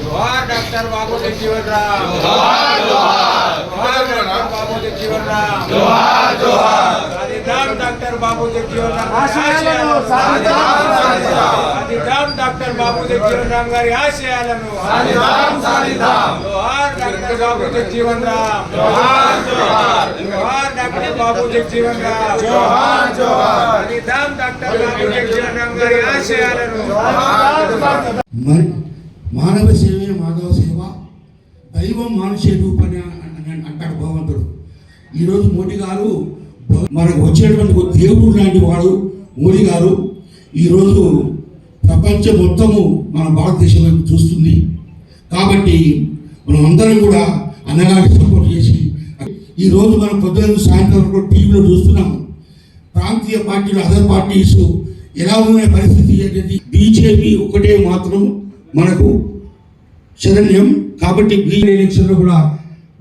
जोहार डॉक्टर बाबूजी जीवनराम जोहार जोहार जोहार डॉक्टर बाबूजी जीवनराम जोहार जोहार साधीधाम डॉक्टर बाबूजी जीवनराम ఆశయాలను సాధిద్దాం సాధిద్దాం సాధీధాम డాక్టర్ బాబూజీ జీవనరామ్ గారి ఆశయాలను సాధిద్దాం సాధిద్దాం జోహార్ డాక్టర్ బాబూజీ జీవనరామ్ జోహార్ జోహార్ బాబు జగజీవన్ రామ్ జోహార్ జోహార్. సాధిద్దాం డాక్టర్ బాబు జగజీవన్ రామ్ గారి ఆశయాలను మరి మానవ సేవే మాధవ సేవ. దైవం మానుషే రూపని అన్- అంటాడు భగవంతుడు. ఈరోజు మోడీ గారు మనకు వచ్చేటువంటి ఒక దేవుడు లాంటి వాడు మోడీ గారు. ఈరోజు ప్రపంచం మొత్తము మన భారతదేశం వైపు చూస్తుంది. కాబట్టి మనం అందరం కూడా అన్నగారికి సపోర్ట్ చేసి ఈరోజు మనం పొద్దున్న సాయంత్రం వరకు టీవీలో చూస్తున్నాము. ప్రాంతీయ పార్టీలు అదర్ పార్టీస్ ఎలా ఉన్న పరిస్థితి ఏంటి? బీజేపీ ఒకటే మాత్రం మనకు శరణ్యం. కాబట్టి బీజేపీ ఎలక్షన్లో కూడా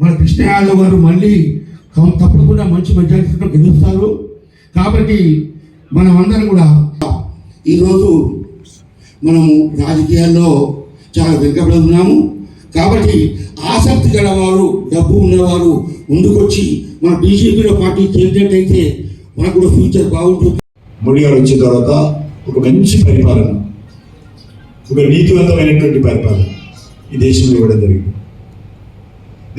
మన కృష్ణ యాదవ్ గారు మళ్ళీ తప్పకుండా మంచి మెజారిటీతో గెలుస్తారు. కాబట్టి మనం అందరం కూడా ఈరోజు మనము రాజకీయాల్లో చాలా వెనుకబడి ఉన్నాము. కాబట్టి ఆసక్తి గలవారు డబ్బు ఉన్నవారు ముందుకొచ్చి మన బీజేపీలో పార్టీ చేరినట్టయితే మనకు కూడా ఫ్యూచర్ బాగుంటుంది. మోడీ గారు వచ్చిన తర్వాత ఒక మంచి పరిపాలన ఒక నీతివంతమైనటువంటి పరిపాలన ఈ దేశంలో ఇవ్వడం జరిగింది.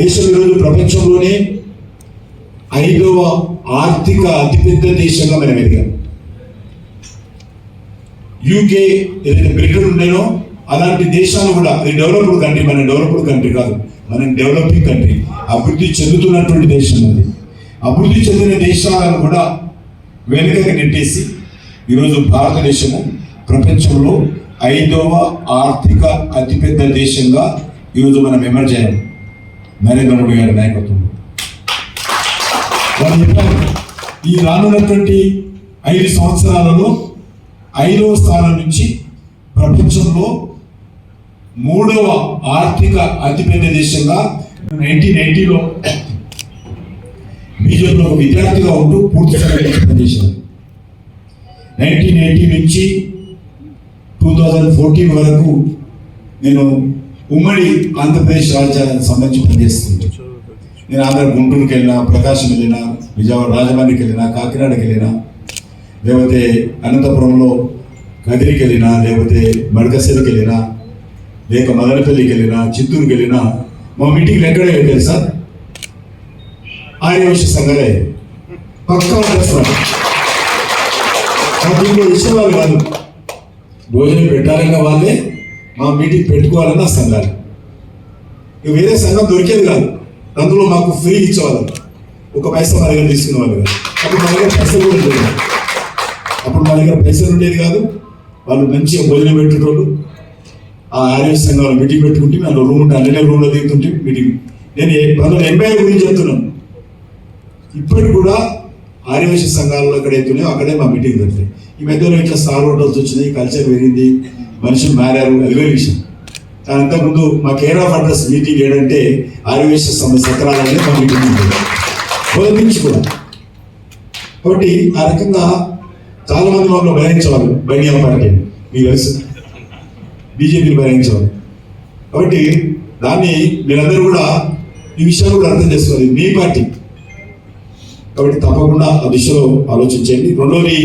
దేశం ఈరోజు ప్రపంచంలోనే ఐదవ ఆర్థిక అతిపెద్ద దేశంగా మనం ఎదిగాం. యూకే ఏదైతే బ్రిటన్ ఉండేనో అలాంటి దేశాలు కూడా అది డెవలప్డ్ కంట్రీ మన డెవలప్డ్ కంట్రీ కాదు. మనం డెవలపింగ్ కంట్రీ అభివృద్ధి చెందుతున్నటువంటి దేశం అది. అభివృద్ధి చెందిన దేశాలను కూడా వెనుకకి నెట్టేసి ఈరోజు భారతదేశము ప్రపంచంలో ఐదవ ఆర్థిక అతిపెద్ద దేశంగా ఈరోజు మనం ఎమర్జ్ అయ్యాం. నరేంద్ర మోడీ గారి నాయకత్వంలో. వారు చెప్పారు ఈ రానున్నటువంటి ఐదు సంవత్సరాలలో ఐదవ స్థానం నుంచి ప్రపంచంలో మూడవ ఆర్థిక అతిపెద్ద దేశంగా నైన్టీన్ ఎయిటీలో బీజేపీలో ఒక విద్యార్థిగా ఉంటూ పూర్తి స్థాయిలో పనిచేశాను నైన్టీన్ ఎయిటీ నుంచి టూ థౌజండ్ ఫోర్టీన్ వరకు నేను ఉమ్మడి ఆంధ్రప్రదేశ్ రాజ్యానికి సంబంధించి పనిచేస్తుంది నేను ఆంధ్ర గుంటూరుకి వెళ్ళినా ప్రకాశం వెళ్ళినా విజయవాడ రాజమండ్రికి వెళ్ళినా కాకినాడకి వెళ్ళినా లేకపోతే అనంతపురంలో కదిరికి వెళ్ళినా లేకపోతే మడకశిరకు వెళ్ళినా లేక మదనపల్లికి వెళ్ళినా చిత్తూరుకి వెళ్ళినా మా మీటింగ్లు ఎక్కడే తెలుసా? విషయ సంగరే పక్కా చేస్తున్నారు దీంట్లో ఇష్టం వాళ్ళు కాదు. భోజనం పెట్టాలన్న వాళ్ళే మా మీటింగ్ పెట్టుకోవాలన్న సంఘాలు. ఇక వేరే సంఘం దొరికేది కాదు. అందులో మాకు ఫ్రీ ఇచ్చేవాళ్ళు. ఒక పైసా మా దగ్గర తీసుకునే వాళ్ళు కాదు. అప్పుడు మా దగ్గర పైసలు కూడా ఉండేది అప్పుడు మా దగ్గర పైసలు ఉండేది కాదు. వాళ్ళు మంచిగా భోజనం పెట్టేటోళ్ళు. ఆ ఆర్య సంఘంలో మీటింగ్ పెట్టుకుంటే నన్ను రూమ్ ఉంటే అన్ని రూమ్లో దిగుతుంటే మీటింగ్. నేను పంతొమ్మిది ఎనభై ఐదు గురించి చెప్తున్నాను ఇప్పటికి కూడా ఆర్యవేశ సంఘాలలో ఎక్కడైతున్నాయో అక్కడే మా మీటింగ్ జరుగుతాయి ఈ మధ్యలో ఇట్లా స్టార్ హోటల్స్ వచ్చినాయి కల్చర్ పెరిగింది మనుషులు మారారు అది వేరే విషయం. కానీ అంతకుముందు మా కేర్ ఆఫ్ అడ్రస్ మీటింగ్ ఏంటంటే ఆర్యవేశ సమ సత్రాలనే మా మీటింగ్ ఉంటుంది కూడా. కాబట్టి ఆ రకంగా చాలామంది మమ్మల్ని భరించేవాళ్ళు బైడియా పార్టీ. మీకు తెలుసు. బీజేపీని భరించేవాళ్ళు కాబట్టి దాన్ని మీరందరూ కూడా ఈ విషయాలు కూడా అర్థం చేసుకోవాలి. మీ పార్టీ. కాబట్టి తప్పకుండా ఆ దిశలో ఆలోచించండి రెండోది